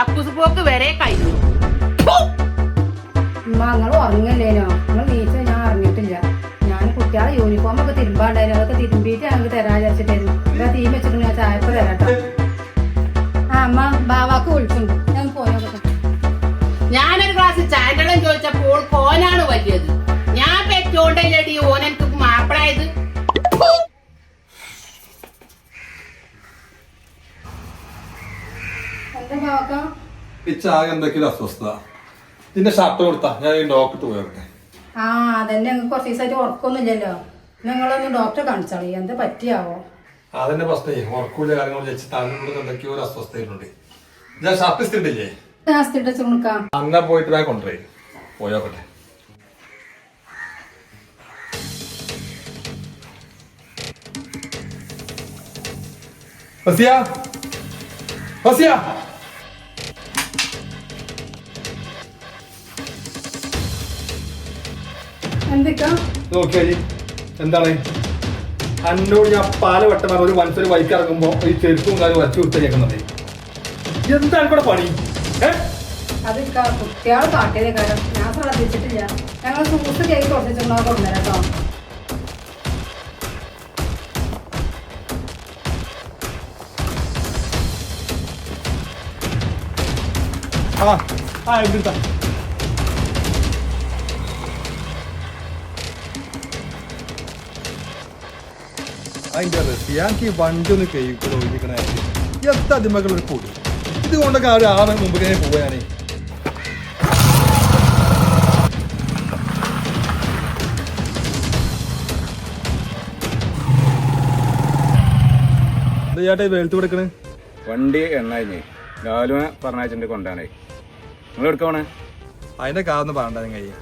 കക്കൂസ് പോക്ക് വരെ കഴിഞ്ഞു. നിങ്ങൾ ഉറങ്ങല്ലേനോ നിങ്ങൾ നീച്ച ഞാൻ അറിഞ്ഞിട്ടില്ല. ഞാൻ കുട്ടികളെ യൂണിഫോം ഒക്കെ തിരുമ്പാണ്ടായിരുന്നു അതൊക്കെ തിരുമ്പിയിട്ട് ഞങ്ങൾക്ക് തരാൻ വിചാരിച്ചിട്ടായിരുന്നു. തീ വെച്ചിട്ട് ഞാൻ ചായപ്പ തരാട്ടോ ആ അമ്മ ബാവാക്ക് വിളിച്ചിട്ടുണ്ട് ഞാൻ പോയോട്ടെ ഞാനൊരു ഗ്ലാസ് ചായണ്ടളം ചോദിച്ചപ്പോൾ കോനാണ് വലിയത്. ഞാൻ പെറ്റോണ്ടല്ലേടി ഓൻ എനിക്ക് മാപ്പിളായത്! എന്താ ബാവാക്ക? ഈ ആകെ എന്തൊക്കെയൊരു അസ്വസ്ഥത. ഇതിന്റെ ഷർട്ട് കൊടുത്താ. ഞാൻ ഈ ഡോക്ടർ പോയവരുടെ ആ അതന്നെ കുറച്ച് ദിവസമായിട്ട് ഉറക്കൊന്നുമില്ലല്ലോ. നിങ്ങളൊന്ന് ഡോക്ടറെ കാണിച്ചാളി. എന്താ പറ്റിയാവോ? അതിന്റെ പ്രശ്നേ. ഉറക്കൂല കാര്യങ്ങൾ വെച്ച് തലമുള്ള എന്തൊക്കെയോ ഒരു അസ്വസ്ഥതയുണ്ട് ഞാൻ ഷർട്ട് ഇസ്തിട്ടില്ലേ ഞാൻ സ്ഥിരം ചുണക്കാം. അങ്ങനെ പോയിട്ട് ഞാൻ കൊണ്ടുപോയി പോയോക്കട്ടെ ഫസിയ? ഫസിയ? എന്താണ്? എന്നോട് ഞാൻ പാല വട്ടം ഒരു മനസ്സൊരു ബൈക്ക് ഇറങ്ങുമ്പോ ഈ ചെരുപ്പും കാര്യം വച്ചു കൊടുത്തേക്കുന്നത്. എന്താണ് ഇവിടെ പണി? അത് കുട്ടികൾ കാട്ടിയതേ കാര്യം ഞാൻ ശ്രദ്ധിച്ചിട്ടില്ല ഞങ്ങൾ സൂസ് കേക്ക് കുറച്ചിട്ടുണ്ടോ കൊണ്ടുവരാം കേട്ടോ. ആ ആ എടുത്താ അതിന്റെ റസിയാക്ക് ഈ വണ്ടി ഒന്ന് കഴിക്കൂടെ ഒഴിക്കണേ എത്ര അതിമകളൊരു കൂടി. പൊടി ഇത് ഒരു ആറ് മുമ്പ് കഴിഞ്ഞ് പോവാനേ ചേട്ടാ വെളുത്ത് കൊടുക്കണേ? വണ്ടി എണ്ണായിഞ്ഞേ ലാലുവിനെ പറഞ്ഞിട്ടുണ്ട് കൊണ്ടാണേ നിങ്ങൾ എടുക്കണേ അതിന്റെ കാരണം പറയണ്ട കഴിയും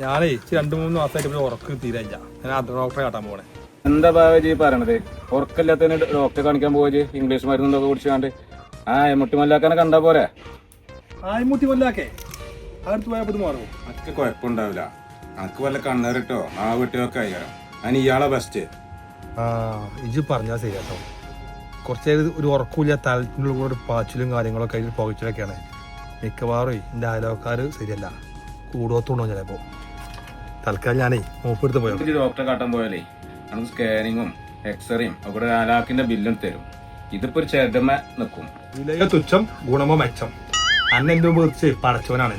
ഞാനേ ഇച്ചിരി രണ്ട് മൂന്ന് മാസമായിട്ട് ഉറക്കം തീരായില്ല ഞാൻ ഡോക്ടറെ കാട്ടാൻ പോണേ. എന്താ ബാബജി പറയണത്? ഉറക്കല്ലാത്തതിന് ഡോക്ടറെ കാണിക്കാൻ പോയി ഇംഗ്ലീഷ് മരുന്നൊക്കെ കുടിച്ചാണ്ട്. ആ മുട്ടിമല്ലാക്കാനെ കണ്ടാ പോരെ? ആയിമുട്ടി കൊല്ലാക്കേ അടുത്ത് പോയപ്പോ മാറും. അതൊക്കെ കുഴപ്പമുണ്ടാവില്ല. അനക്ക് വല്ല കണ്ണേറിട്ടോ? ആ വെട്ടിയൊക്കെ അയ്യാരം അതിന് ഇയാളെ ബെസ്റ്റ് ആ ഇജ് പറഞ്ഞാൽ ശരിയാട്ടോ. കുറച്ച് ഒരു ഉറക്കൂല തലത്തിനുള്ള കൂടെ ഒരു പാച്ചിലും കാര്യങ്ങളൊക്കെ അതിൽ പുകച്ചിലൊക്കെയാണ്. മിക്കവാറും എന്റെ അയലോക്കാർ ശരിയല്ല. കൂടുവത്തുണ്ടോ ചിലപ്പോ? തൽക്കാലം ഞാനേ മൂപ്പെടുത്ത് പോയോ ഡോക്ടറെ കാട്ടാൻ പോയാലേ. നമുക്ക് സ്കാനിങ്ങും എക്സ്റേയും അവിടെ നാലാക്കിന്റെ ബില്ലും തരും. ഇതിപ്പോ ഒരു ചേട്ടമ്മ നിൽക്കും വിലയ തുച്ഛം ഗുണമോ മെച്ചം? അന്ന് മുമ്പ് വെച്ച് പടച്ചവനാണ്.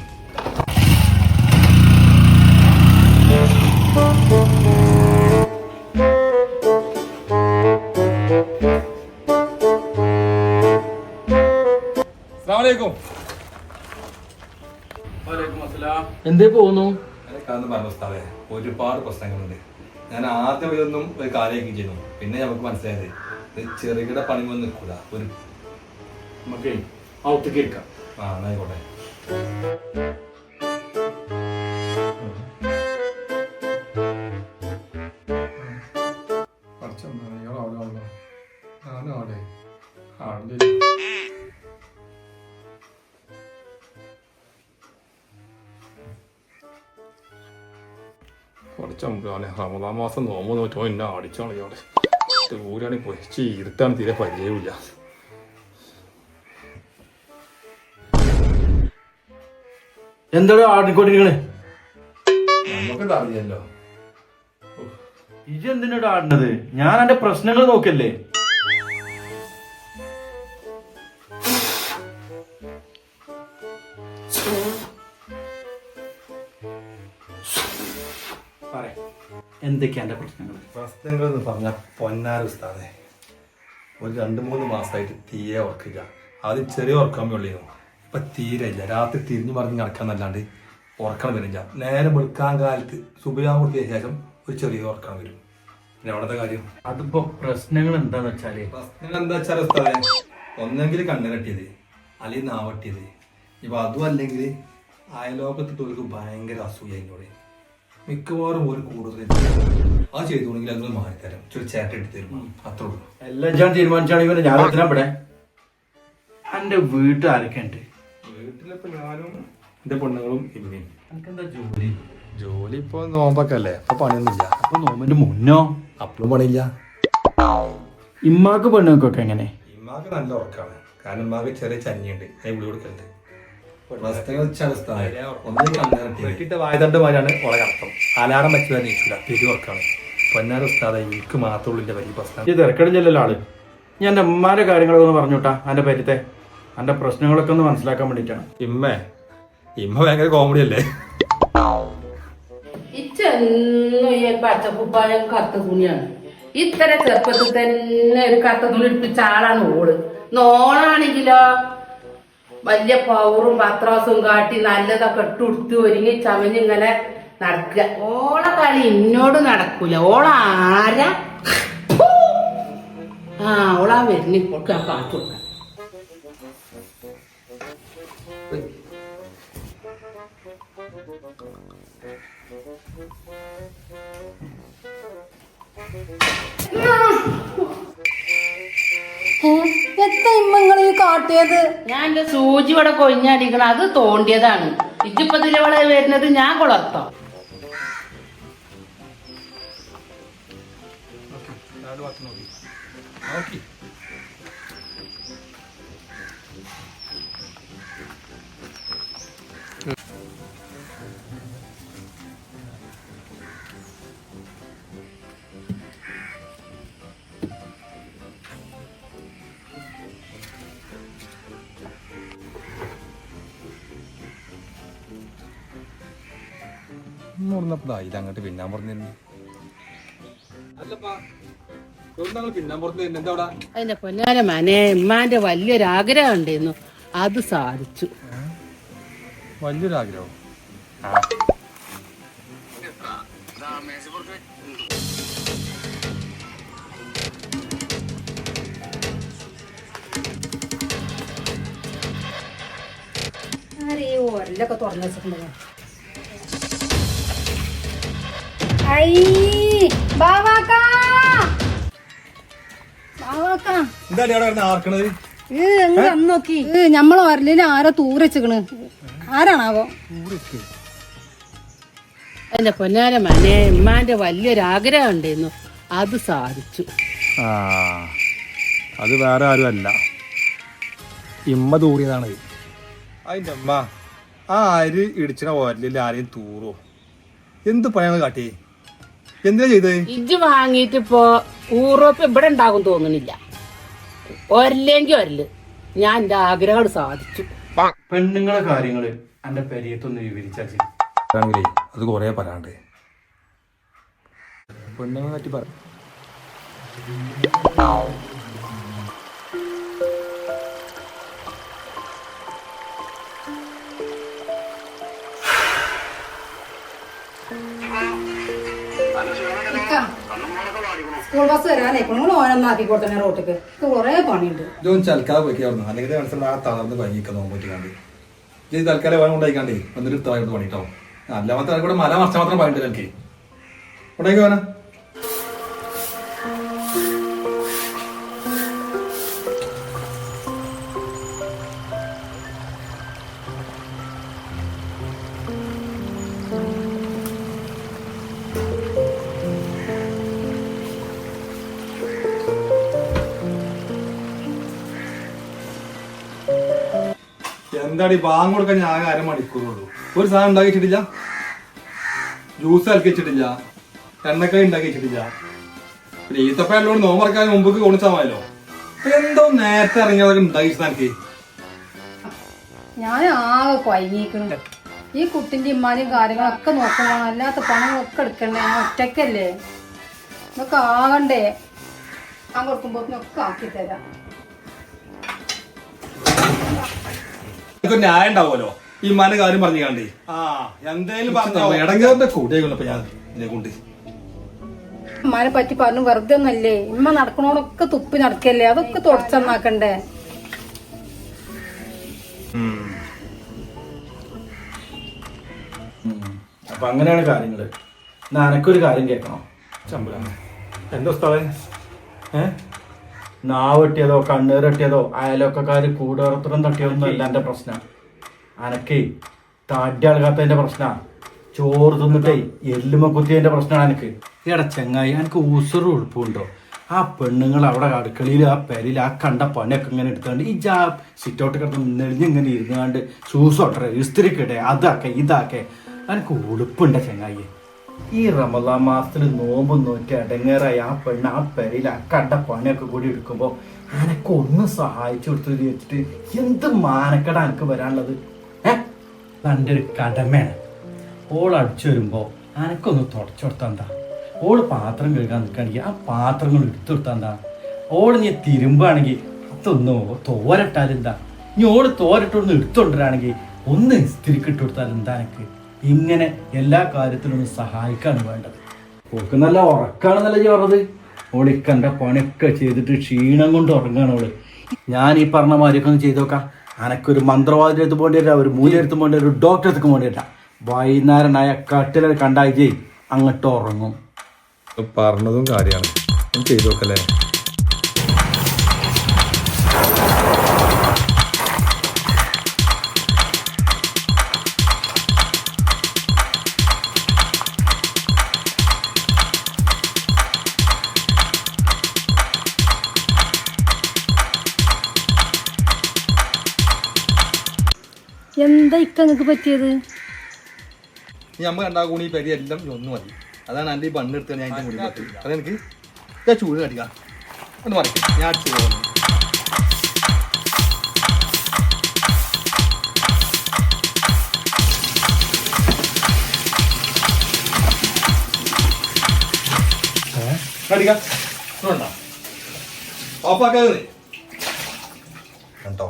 എന്തേ പോകുന്നു? എനിക്കാന്ന് പറഞ്ഞ ഉസ്താദേ ഒരുപാട് പ്രശ്നങ്ങളുണ്ട്. ഞാൻ ആദ്യം ഇതൊന്നും ഒരു കാര്യമാക്കി ചെയ്യുന്നു പിന്നെ നമുക്ക് മനസ്സിലായത് ഇത് ചെറുകിട പണിമൊന്നും നിൽക്കൂല. ഒരു നമുക്ക് ഔത്തേക്ക് എടുക്കാം ആ എന്നായിക്കോട്ടെ. പഠിച്ചാണ് റമദാൻ മാസം നോമ്പ് നോറ്റോ എന്നെ ഇയാളെ ദൂരാണ് പോയി ചീർത്താൻ തീരെ പരിചയമില്ല എന്താണ് ആടിക്കൊണ്ടിരിക്കണേ നമുക്കിത് അറിയാലോ ഇജ് എന്തിനാ ആടുന്നത്? ഞാൻ എന്റെ പ്രശ്നങ്ങൾ നോക്കല്ലേ? എന്തൊക്കെയാ എന്റെ പ്രശ്നങ്ങൾ? എന്ന് പറഞ്ഞാൽ പൊന്നാര ഉസ്താദേ. ഒരു രണ്ട് മൂന്ന് മാസമായിട്ട് തീരെ ഉറക്കില്ല. ആദ്യം ചെറിയ ഉറക്കമേ വേണ്ടിയിരുന്നു ഇപ്പൊ തീരെ ഇല്ല. രാത്രി തിരിഞ്ഞു പറഞ്ഞ് നടക്കാന്നല്ലാണ്ട് ഉറക്കണം വരില്ല. നേരെ വെളുക്കാൻ കാലത്ത് സുബിയാമൂർത്തിയ ശേഷം ഒരു ചെറിയ ഉറക്കണം വരും. പിന്നെ അവിടുത്തെ കാര്യം? അതിപ്പോ പ്രശ്നങ്ങൾ എന്താന്ന് വെച്ചാൽ? പ്രശ്നങ്ങൾ എന്താ വെച്ചാൽ ഉസ്താദേ ഒന്നെങ്കിൽ കണ്ണിരട്ടിയത് അല്ലെങ്കിൽ നാവട്ടിയത് ഇപ്പൊ അതും അല്ലെങ്കിൽ അയലോകത്തിട്ടവർക്ക് ഭയങ്കര അസൂയ എന്നോട്. മിക്കവാറും ഒരു കൂടുതൽ അത് ചെയ്തോണെങ്കിൽ അതൊന്ന് മാറിത്തരാം ചെറിയ ചേട്ട എടുത്ത് തരും അത്രേ ഉള്ളൂ. എല്ലാം ഞാൻ തീരുമാനിച്ചാണെങ്കിൽ ഞാൻ എത്തിനാ ഇവിടെ? എന്റെ വീട്ടിൽ ആരൊക്കെ ഉണ്ട്? വീട്ടിലിപ്പോ ഞാനും എന്റെ പെണ്ണുങ്ങളും ഇമ്മയും. എനിക്കെന്താ ജോലി? ജോലി ഇപ്പൊ നോമ്പൊക്കെ അല്ലേ അപ്പൊ പണിയൊന്നുമില്ല. അപ്പൊ നോമ്പിന്റെ മുന്നോ? അപ്പളും പണിയില്ല. ഇമ്മാക്ക് പെണ്ണുങ്ങൾക്കൊക്കെ എങ്ങനെ? ഇമ്മാക്ക് നല്ല ഉറക്കാണ്. കാരണം ഇമ്മാക്ക് ചെറിയ ചന്നിയുണ്ട് അതിന് വിളി കൊടുക്കലുണ്ട്. വെച്ചാൽ വായതണ്ട് മാതിരിയാണ്. ഓളെ കടത്തം. അലാറം വെച്ചു തന്നെ ഇരിക്കില്ല. പെരു ഉറക്കാണ് പൊന്നാര ഉസ്താദ എനിക്ക് മാത്രമുള്ള എന്റെ വലിയ പ്രശ്നം. ഈ തിരക്കടില്ലല്ലോ ആൾ. ഞാൻ എന്റെ ഉമ്മാന്റെ കാര്യങ്ങളൊക്കെ ഒന്ന് പറഞ്ഞുട്ടാ എന്റെ പരിത്തെ അന്റെ പ്രശ്നങ്ങളൊക്കെ ഒന്ന് മനസ്സിലാക്കാൻ വേണ്ടിയിട്ടാണ്. ഇമ്മ ഇമ്മ ഭയങ്കര കോമഡി അല്ലേ? പച്ചക്കുപ്പായം തുണിയാണ്. ഇത്ര ചെറുപ്പത്തിൽ തന്നെ ഒരു കത്ത തുണി ഇട്ടിച്ച ആളാണ് ഓൾ. നോളാണെങ്കിലോ വലിയ പവറും പത്രാസും കാട്ടി നല്ലതൊക്കെ ഇട്ടുടുത്ത് ഒരുങ്ങി ചമഞ്ഞിങ്ങനെ നടക്കുക. ഓള കളി എന്നോട് നടക്കൂല. ഓള ആരാ? ആ ഓളാ വരുന്ന. ഇപ്പോൾ കാത്തു എത്ര കാട്ടിയത്? ഞാൻ എന്റെ സൂചി ഇവിടെ കൊഴിഞ്ഞടിക്കണം അത് തോണ്ടിയതാണ്. ഇജിപ്പതിൽ ഇവിടെ വരുന്നത് ഞാൻ കുളർത്തോ. പറഞ്ഞപ്പോ ഇത് അങ്ങോട്ട് പിന്നാൻ പറഞ്ഞു അല്ലപ്പാ അതിന്റെ പൊന്നാര മനെ ഉമ്മാന്റെ വലിയൊരു ആഗ്രഹം ഉണ്ടായിരുന്നു അത് സാധിച്ചു. വലിയൊരു ആഗ്രഹം ഈ തുറന്നു വെച്ചിട്ടുണ്ടല്ലോ? ഐ ബാവാക്കാ! എന്താണ് അവിടെ ആർക്കണത് നോക്കി? ഒരലിന് ആരോ തൂരച്ചിക്കണ് ആരാണാവോ? എന്റെ പൊന്നാര മനെ ഉമ്മാന്റെ വലിയൊരു ആഗ്രഹം ഉണ്ടായിരുന്നു അത് സാധിച്ചു. ആ അത് വേറെ ആരും അല്ല ഇമ്മ തൂറിയതാണ്. അതിന്റെ അമ്മ ആ ആര് ഇടിച്ചിന വരലിൽ ആരെയും തൂറോ? എന്ത് പണിയാണ് കാട്ടി? എന്തിനാ ചെയ്തത് ഇജ്ജ് വാങ്ങിയിട്ട് ഇപ്പോ യൂറോപ്പ് ഇവിടെ ഉണ്ടാകും തോന്നുന്നില്ല. ഒരല്ലെങ്കിൽ ഒരൽ ഞാൻ എന്റെ ആഗ്രഹം സാധിച്ചു. പെണ്ണുങ്ങളെ കാര്യങ്ങൾ എന്റെ പെരിയത്തൊന്ന് വിവരിച്ചേ അത് കൊറേ പറയാണ്ട്. പെണ്ണുങ്ങളെ പറ്റി പറ. സ്കൂൾ ബസ് വരാനേ പണിയുണ്ട്. അല്ലെങ്കിൽ വന്നിട്ട് താഴോട്ട് പണിട്ടോ അല്ലാമത്തെ കൂടെ മല മറച്ച മാത്രം പണിണ്ട് എനിക്ക് ഉണ്ടായിക്കോ വേണം എന്താടി ബാങ്ക് കൊടുക്കാൻ ഞാൻ ആകെ അരമണിക്കൂറുള്ളൂ? ഒരു സാധനം ഉണ്ടാക്കി വെച്ചിട്ടില്ല? ജ്യൂസ് കലക്കി വെച്ചിട്ടില്ല. എണ്ണക്കായി ഉണ്ടാക്കി വെച്ചിട്ടില്ല. പിന്നെ ഈത്തപ്പ ഈത്തപ്പഴല്ലോട് നോമ്പറക്കാൻ മുമ്പ് കൊണിച്ചാമല്ലോ എന്തോ നേരത്തെ ഇറങ്ങിയതൊക്കെ ഉണ്ടാക്കി എനിക്ക് ഞാൻ ആകെ കൊയങ്ങിക്കണ് ഈ കുട്ടിന്റെ ഇമ്മാനും കാര്യങ്ങളൊക്കെ നോക്കണം അല്ലാത്ത പണങ്ങളൊക്കെ എടുക്കണ്ടേ? ഞാൻ ഒറ്റക്കല്ലേ ഇതൊക്കെ ആകണ്ടേ? ഞാൻ കൊടുക്കുമ്പോഴൊക്കെ ആക്കി തരാം. ഇതൊക്കെ ന്യായം ഉണ്ടാവുമല്ലോ? ഈ മന കാര്യം പറഞ്ഞു കണ്ടേ ആ എന്തേലും പറഞ്ഞു ഇടങ്ങാറിന്റെ കൂട്ടിയേക്കൊള്ളപ്പോ ഞാൻ ഇതിനെ കൊണ്ട്. ഉമ്മാനെ പറ്റി പറഞ്ഞു വെറുതെ ഒന്നല്ലേ ഇമ്മ നടക്കണോടൊക്കെ തുപ്പി നടക്കല്ലേ? അതൊക്കെ തുടച്ചെന്നാക്കണ്ടേ അപ്പൊ അങ്ങനെയാണ് കാര്യങ്ങൾ. എന്നാ അനക്കൊരു കാര്യം കേൾക്കണം? ചമ്പലാണ് എന്താ സ്ഥലം ഏ? നാവ് വെട്ടിയതോ കണ്ണീർ കൂടോരത്തരം തട്ടിയതൊന്നും അല്ല എന്റെ പ്രശ്നം. അനക്ക് തടി അളകാത്തതിന്റെ പ്രശ്ന. ചോറ് തിന്നിട്ടേ എല്ലുമ കുത്തിയതിന്റെ പ്രശ്നമാണ് എനിക്ക് എടാ ചെങ്ങായി എനിക്ക് ഊസറ് ഉൾപ്പുണ്ടോ ആ പെണ്ണുങ്ങൾ അവിടെ അടുക്കളയിൽ ആ പെരയിൽ ആ കണ്ട പണിയൊക്കെ ഇങ്ങനെ എടുത്തുകൊണ്ട് ഈ ജാ സിറ്റൗട്ട് കിടന്ന് നെളിഞ്ഞിങ്ങനെ ഇരുന്നാണ്ട് ഷൂസ് ഒട്ടറേ ഇസ്തിരിക്കട്ടെ അതാക്കെ ഇതാക്കെ. എനിക്ക് ഉടുപ്പുണ്ട ചങ്ങായി. ഈ റമദാ മാസത്തിൽ നോമ്പ് നോക്കി അടങ്ങേറായി. ആ പെണ്ണ് ആ പെരയിൽ ആ കണ്ട പണിയൊക്കെ കൂടി എടുക്കുമ്പോൾ എനക്ക് ഒന്ന് സഹായിച്ചു കൊടുത്തു വെച്ചിട്ട് എന്ത് മാനക്കട എനിക്ക് വരാനുള്ളത്? ഏഹ് എന്റെ ഒരു കടമയാണ്. ഓൾ അടിച്ചു വരുമ്പോൾ അനക്കൊന്ന് തുടച്ചു കൊടുത്താൽ എന്താ? ഓൾ പാത്രം കഴുകാൻ നിൽക്കുകയാണെങ്കിൽ ആ പാത്രങ്ങൾ എടുത്തു കൊടുത്താൽ എന്താ? ഓൾ നീ തിരുമ്പാണെങ്കിൽ അതൊന്ന് തോരട്ടാലെന്താ ഇനി ഓൾ തോരട്ടൊന്ന് എടുത്തുകൊണ്ടിരാണെങ്കിൽ ഒന്ന് ഇസ്തിരിക്കിട്ട് കൊടുത്താൽ എന്താ എനിക്ക് ഇങ്ങനെ എല്ലാ കാര്യത്തിലും സഹായിക്കാണ് വേണ്ടത്. ഓൾക്ക് നല്ല ഉറക്കാണെന്നല്ല ഞാൻ പറഞ്ഞത്. ഓളിക്കണ്ട പണിയൊക്കെ ചെയ്തിട്ട് ക്ഷീണം കൊണ്ട് ഉറങ്ങാണ് ഓൾ. ഞാൻ ഈ പറഞ്ഞ മാതിരിയൊക്കെ ഒന്ന് ചെയ്ത് നോക്കാം. അനക്കൊരു മന്ത്രവാദിയുടെ അടുത്ത് പോകേണ്ടി വരാം ഒരു മൂല എടുത്ത് പോകേണ്ടി വരും ഒരു ഡോക്ടറെ എടുത്ത് പോകേണ്ടി വരില്ല. വൈകുന്നേരനായ കട്ടിലെ കണ്ടായി അങ്ങോട്ട് ഉറങ്ങും. പറഞ്ഞതും കാര്യമാണ്. ചെയ്തു നോക്കല്ലേ? എന്താ ഇക്ക നിങ്ങൾക്ക് പറ്റിയത്? നീ അമ്മ കണ്ടാ കൂടി ഈ പരി എല്ലാം ഒന്ന് മതി. അതാണ് എന്റെ ഈ ബണ്ണ് എടുത്ത് ഞാൻ എന്റെ മുടി പറ്റും അതെനിക്ക് ഞാൻ ചൂട് കടിക്കാം ഒന്ന് മറിക്കും. ഞാൻ ചെയ്യുന്നു കടിക്കാം ഓഫാക്കാതെ കേട്ടോ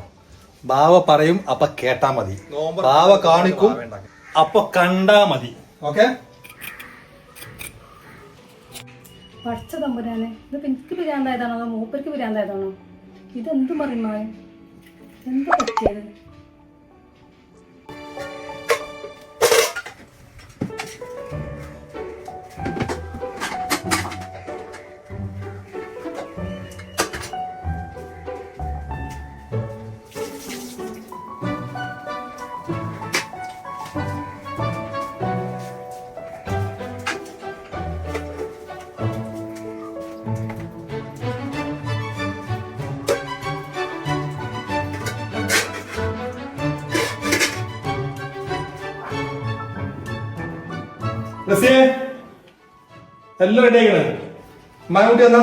ബാവ പറയും അപ്പൊ കേട്ടാ മതി. ബാവ കാണിക്കും അപ്പൊ കണ്ടാ മതി. ഓക്കെ? പഠിച്ച തമ്പുരാനെ ഇത് എനിക്ക് പിരാന്തായതാണോ? അതോ മൂപ്പർക്ക് പിരാന്തായതാണോ? ഇതെന്ത് പറയുമ്പോ എന്ത് പറ്റിയത്? എല്ലാം റെഡി ആയിക്കണേ. മകൻകുട്ടി എന്നാ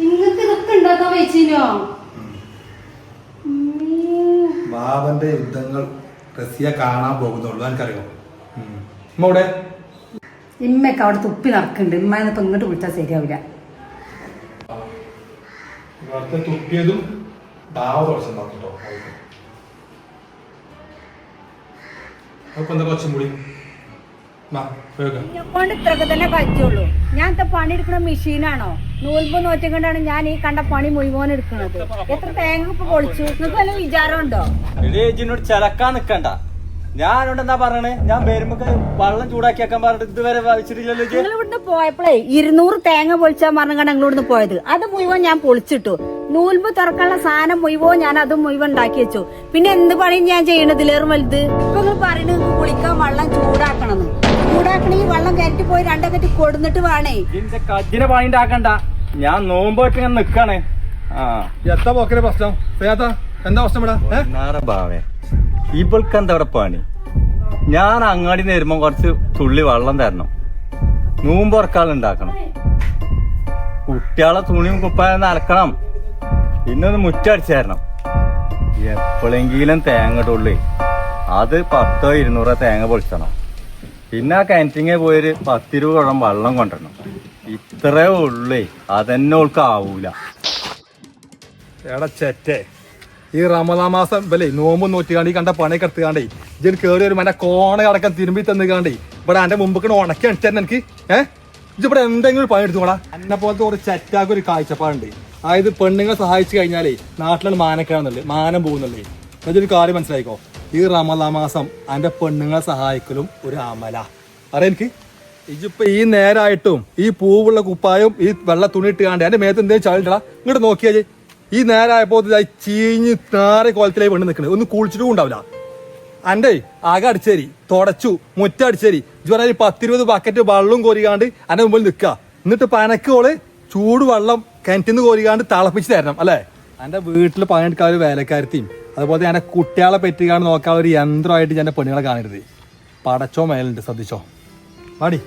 നിങ്ങൾക്ക് ഇതൊക്കെ ഉണ്ടാക്കാൻ വെച്ചിനോ? ബാബന്റെ യുദ്ധങ്ങൾ റസിയ കാണാൻ പോകുന്നുള്ളൂ എനിക്കറിയോ ഇവിടെ ഇമ്മയൊക്കെ അവിടെ തുപ്പി നടക്കുന്നുണ്ട് ഇമ്മ ഇപ്പൊ ഇങ്ങോട്ട് വിളിച്ചാൽ ശരിയാവില്ല തുപ്പിയതും ബാബ തുടച്ചുണ്ടാവും കേട്ടോ കൊണ്ട് ഇത്രക്ക് തന്നെ കഴിച്ചുള്ളൂ ഞാൻ പണി എടുക്കുന്ന മെഷീനാണോ? നൂൽപ്പ് നോറ്റിക്കൊണ്ടാണ് ഞാൻ ഈ കണ്ട പണി മുഴുവൻ എടുക്കുന്നത്. എത്ര തേങ്ങ ഇപ്പൊ പൊളിച്ചു? നിങ്ങൾക്ക് വല്ല വിചാരമുണ്ടോ? ചിലക്കാൻ നിക്കണ്ട. ഞാനോട് എന്താ പറയണേ? ഞാൻ വരുമ്പോ വെള്ളം ചൂടാക്കി വെക്കാൻ പറഞ്ഞിട്ട് ഇതുവരെ വെച്ചിട്ടില്ലല്ലോ നിങ്ങൾ ഇവിടുന്ന് പോയപ്പോഴേ ഇരുന്നൂറ് തേങ്ങ പൊളിച്ചാൽ പറഞ്ഞാണ് ഞങ്ങളിവിടുന്ന് പോയത്. അത് മുഴുവൻ ഞാൻ പൊളിച്ചിട്ടു. നൂൽമ്പ് തുറക്കാനുള്ള സാധനം മുഴുവൻ ഞാൻ അത് മുഴുവൻ ഉണ്ടാക്കി വെച്ചു. പിന്നെ എന്ത് പണിയും ഞാൻ ചെയ്യണതിലേറും വലുത്. ഇപ്പൊ നിങ്ങൾ പറയുന്നത് നിങ്ങൾക്ക് കുളിക്കാൻ വെള്ളം ചൂടാക്കണം ചൂടാക്കണ വെള്ളം കയറ്റി പോയി രണ്ടൊക്കെ കൊടുന്നിട്ട് വേണേ. ഇജിന്റെ കജിനെ പണിണ്ടാക്കണ്ട ഞാൻ നോമ്പോട്ട് ഞാൻ നിക്കണേ. ആ. എത്ര പോക്കരെ പ്രശ്നം എന്താ പ്രശ്നം ഇവിടെ? ഭാവേ ഇവൾക്ക് എന്താ അവിടെ പണി ഞാൻ അങ്ങാടി നേരുമ്പോ കുറച്ച് തുള്ളി വെള്ളം തരണം. ഉണ്ടാക്കണം കുട്ടികളെ തുണിയും കുപ്പായം അലക്കണം പിന്നെ ഒന്ന് മുറ്റടിച്ചു തരണം എപ്പോഴെങ്കിലും തേങ്ങ തുള്ളി അത് പത്തോ ഇരുന്നൂറോ തേങ്ങ പൊളിച്ചണം. പിന്നെ ആ കിണറ്റിങ്ങ പോയൊരു പത്തിരുപത് കുളം വെള്ളം കൊണ്ടുവരണം. ഇത്രേ ഉള്ളേ. അതന്നെ ഓൾക്ക് ആവൂല. എടാ ചെറ്റേ ഈ റമദാ മാസം ഇവലേ നോമ്പ് നോറ്റിക്കാണ്ട് ഈ കണ്ട പണി കെടുത്തുകാണ്ടേ ഇജ്ജ് കയറി ഒരു മറ്റേ കോണ അടക്കം തിരുമ്പി തന്നുകാണ്ടേ ഇവിടെ എന്റെ മുമ്പ് ഉണക്കി അടിച്ചാൽ എനിക്ക്. ഏഹ് ഇജ്ജ് ഇവിടെ എന്തെങ്കിലും ഒരു പണി എടുത്തോടാ എന്നെ പോലത്തെ ഒരു ചറ്റാക്ക ഒരു കാഴ്ചപ്പാടുണ്ട്. അതായത് പെണ്ണുങ്ങളെ സഹായിച്ചു കഴിഞ്ഞാലേ നാട്ടിലാണ് മാനക്കാണെന്നല്ലേ മാനം പോകുന്നല്ലേ എന്നൊരു കാര്യം മനസ്സിലായിക്കോ? ഈ റമദാ മാസം പെണ്ണുങ്ങളെ സഹായിക്കലും ഒരു അമല. അറിയാം എനിക്ക്? ഇജിപ്പോ ഈ നേരായിട്ടും ഈ പൂവുള്ള കുപ്പായും ഈ വെള്ള തുണി ഇട്ടുകാണ്ട് എന്റെ മേത്ത് എന്തെങ്കിലും ചളിട്ടടാ ഇങ്ങോട്ട് നോക്കിയാ ഈ നേരായപ്പോ ചീഞ്ഞ് നേരെ കോലത്തിലായി പെണ്ണ് നിൽക്കണേ ഒന്ന് കുളിച്ചിട്ടും ഉണ്ടാവില്ല. അന്റെ ആകെ അടിച്ചേരി തുടച്ചു മുറ്റ അടിച്ചേരി. ഇതുവരെ പത്തിരുപത് ബക്കറ്റ് വെള്ളം കോരികാണ്ട് അന്റെ മുമ്പിൽ നിൽക്കുക എന്നിട്ട് പനക്കോൾ ചൂട് വെള്ളം കിണറ്റിന്ന് കോരികാണ്ട് തിളപ്പിച്ച് തരണം അല്ലേ? എന്റെ വീട്ടിൽ പണിയെടുക്കാൻ ഒരു വേലക്കാരത്തെയും അതുപോലെ തന്നെ കുട്ടികളെ പറ്റിക്കാണ്ട് നോക്കാൻ ഒരു യന്ത്രമായിട്ട് ഞാൻ പെണ്ണുങ്ങളെ കാണരുത്. പടച്ചോ മേലുണ്ട് ശ്രദ്ധിച്ചോ? പാടി